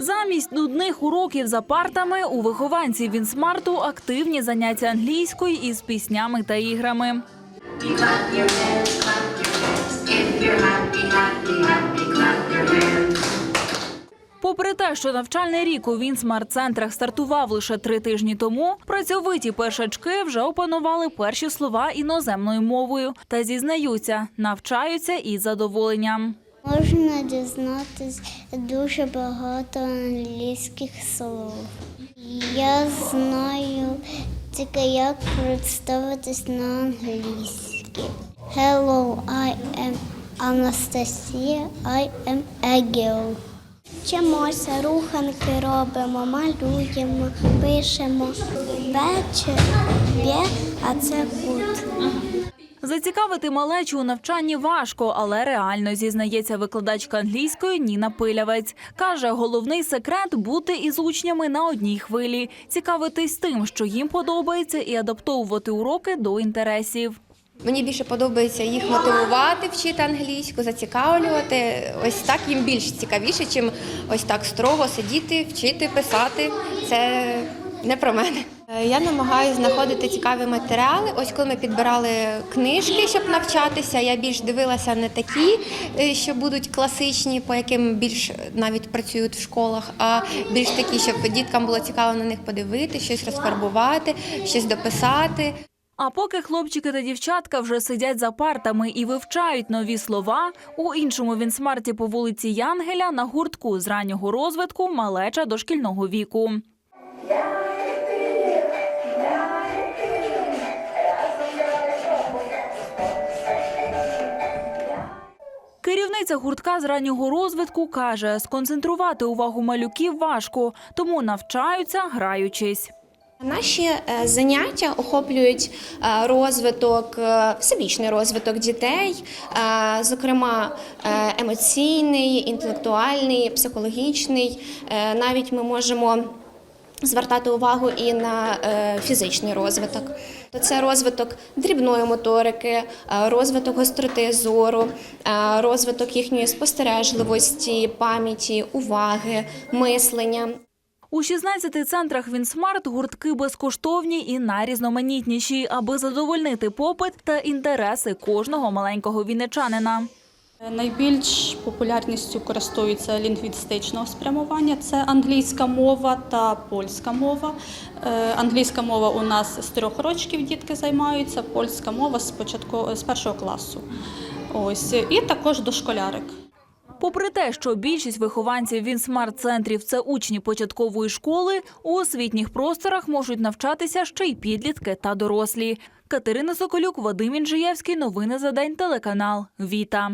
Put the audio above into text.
Замість нудних уроків за партами у вихованців Вінсмарту активні заняття англійською із піснями та іграми. Попри те, що навчальний рік у Вінсмарт-центрах стартував лише три тижні тому, працьовиті першачки вже опанували перші слова іноземною мовою та зізнаються, навчаються із задоволенням. Можна дізнатись дуже багато англійських слов. Я знаю тільки як представитись на англійській. Hello, I am Anastasia, I am a girl. Вчимося, руханки робимо, малюємо, пишемо. Вечір, бє, а це кут. Зацікавити малечу у навчанні важко, але реально зізнається викладачка англійської Ніна Пилявець. Каже, головний секрет бути із учнями на одній хвилі, цікавитись тим, що їм подобається, і адаптовувати уроки до інтересів. Мені більше подобається їх мотивувати, вчити англійську, зацікавлювати. Ось так їм більш цікавіше, чим ось так строго сидіти, вчити, писати. Це не про мене. Е, Я намагаюся знаходити цікаві матеріали. Ось коли ми підбирали книжки, щоб навчатися, я більш дивилася не такі, е, що будуть класичні, по яким більш навіть працюють в школах, а більш такі, щоб діткам було цікаво на них подивитися, щось розфарбувати, щось дописати. А поки хлопчики та дівчатка вже сидять за партами і вивчають нові слова, у іншому вінсмарті по вулиці Янгеля на гуртку з раннього розвитку малеча дошкільного віку. Керівниця гуртка з раннього розвитку каже, сконцентрувати увагу малюків важко, тому навчаються, граючись. Наші е, заняття охоплюють е, розвиток, е, всебічний розвиток дітей, зокрема емоційний, інтелектуальний, психологічний. Навіть ми можемо звертати увагу і на е, фізичний розвиток. То це розвиток дрібної моторики, е, розвиток гостроти зору, е, розвиток їхньої спостережливості, пам'яті, уваги, мислення. У 16 центрах Вінсмарт гуртки безкоштовні і найрізноманітніші, аби задовольнити попит та інтереси кожного маленького вінничанина. Найбільш популярністю користуються лінгвістичного спрямування. Це англійська мова та польська мова. Е, Англійська мова у нас з трьох років дітки займаються, польська мова з початку з першого класу. Ось і також дошколярик. Попри те, що більшість вихованців Вінсмарт-центрів – це учні початкової школи, у освітніх просторах можуть навчатися ще й підлітки та дорослі. Катерина Соколюк, Вадим Інжиєвський. Новини за день. Телеканал Віта.